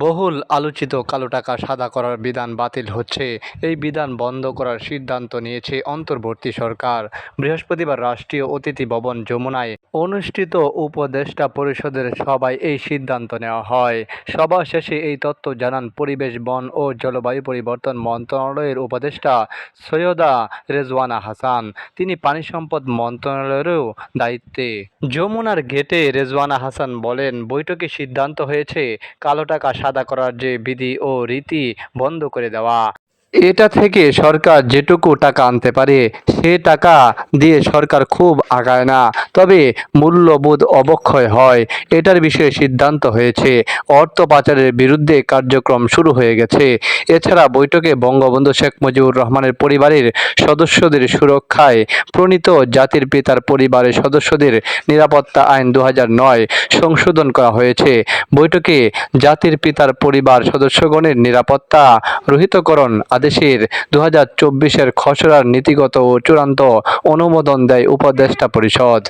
বহুল আলোচিত কালো টাকা সাদা করার বিধান বাতিল হচ্ছে। এই বিধান বন্ধ করার সিদ্ধান্ত নিয়েছে অন্তর্বর্তী সরকার। বৃহস্পতিবার রাষ্ট্রীয় অতিথি ভবন যমুনায় অনুষ্ঠিত উপদেষ্টা পরিষদের সভায় এই সিদ্ধান্ত নেওয়া হয়। সভা শেষে এই তথ্য জানান পরিবেশ, বন ও জলবায়ু পরিবর্তন মন্ত্রণালয়ের উপদেষ্টা সৈয়দা রেজওয়ানা হাসান। তিনি পানি সম্পদ মন্ত্রণালয়েরও দায়িত্বে। যমুনার গেটে রেজওয়ানা হাসান বলেন, বৈঠকে সিদ্ধান্ত হয়েছে কালো টাকা সাদা করার যে বিধি ও রীতি বন্ধ করে দেওয়া। এটা থেকে সরকার যেটুকু টাকা আনতে পারে, সে টাকা দিয়ে সরকার খুব আগায় না। তবে মূল্যবোধ অবক্ষয় হয়, এটার বিষয়ে সিদ্ধান্ত হয়েছে। অর্থ পাচারের বিরুদ্ধে কার্যক্রম শুরু হয়ে গেছে। এছাড়া বৈঠকে বঙ্গবন্ধু শেখ মুজিবুর রহমানের পরিবারের সদস্যদের সুরক্ষায় প্রণীত জাতির পিতার পরিবারের সদস্যদের নিরাপত্তা আইন দু সংশোধন করা হয়েছে। বৈঠকে জাতির পিতার পরিবার সদস্যগণের নিরাপত্তা, রহিতকরণ আদেশের দু হাজার চব্বিশের খসড়ার নীতিগত ও চূড়ান্ত অনুমোদন দেয় উপদেষ্টা পরিষদ।